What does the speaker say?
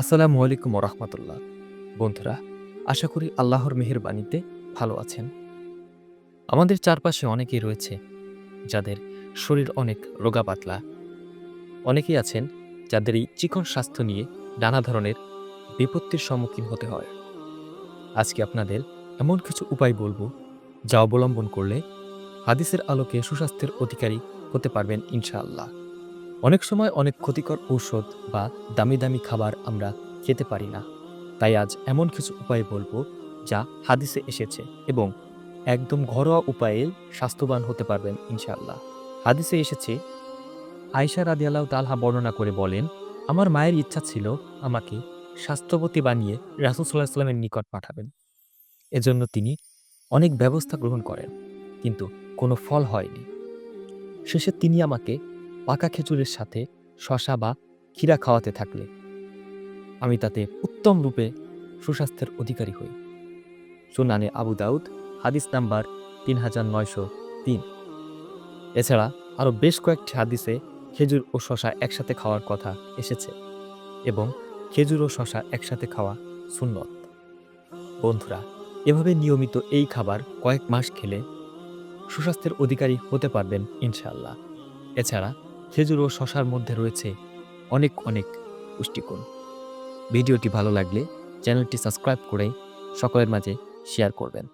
আসসালামু আলাইকুম রহমতুল্লাহ বন্ধুরা, আশা করি আল্লাহর মেহেরবাণীতে ভালো আছেন। আমাদের চারপাশে অনেকেই রয়েছে যাদের শরীর অনেক রোগা পাতলা অনেকেই আছেন যাদের এই চিকন স্বাস্থ্য নিয়ে নানা ধরনের বিপত্তির সম্মুখীন হতে হয়। আজকে আপনাদের এমন কিছু উপায় বলব যা অবলম্বন করলে হাদিসের আলোকে সুস্বাস্থ্যের অধিকারী হতে পারবেন ইনশাআল্লাহ। অনেক সময় অনেক ক্ষতিকর ঔষধ বা দামি দামি খাবার আমরা খেতে পারি না। তাই আজ এমন কিছু উপায় বলব যা হাদিসে এসেছে এবং একদম ঘরোয়া উপায়ে স্বাস্থ্যবান হতে পারবেন ইনশাআল্লাহ। হাদিসে এসেছে আয়সা রাদিয়াল্লাহ তালহা বর্ণনা করে বলেন, আমার মায়ের ইচ্ছা ছিল আমাকে স্বাস্থ্যবতী বানিয়ে রাসুল সাল্লাহ সাল্লামের নিকট পাঠাবেন। এজন্য তিনি অনেক ব্যবস্থা গ্রহণ করেন, কিন্তু কোনো ফল হয়নি। শেষে তিনি আমাকে পাকা খেজুরের সাথে শশা বা ক্ষীরা খাওয়াতে থাকলে আমি তাতে উত্তম রূপে সুস্বাস্থ্যের অধিকারী হই। সুনানে আবু দাউদ, হাদিস নাম্বার তিন হাজার নয়শো তিন। এছাড়া আরও বেশ কয়েকটি হাদিসে খেজুর ও শশা একসাথে খাওয়ার কথা এসেছে এবং খেজুর ও শশা একসাথে খাওয়া সুন্নত। বন্ধুরা, এভাবে নিয়মিত এই খাবার কয়েক মাস খেলে সুস্বাস্থ্যের অধিকারী হতে পারবেন ইনশাআল্লাহ। এছাড়া খেজুর ও শশার মধ্যে রয়েছে অনেক অনেক পুষ্টিকর ভিডিওটি ভালো লাগলে চ্যানেলটি সাবস্ক্রাইব করে সকলের মাঝে শেয়ার করবেন।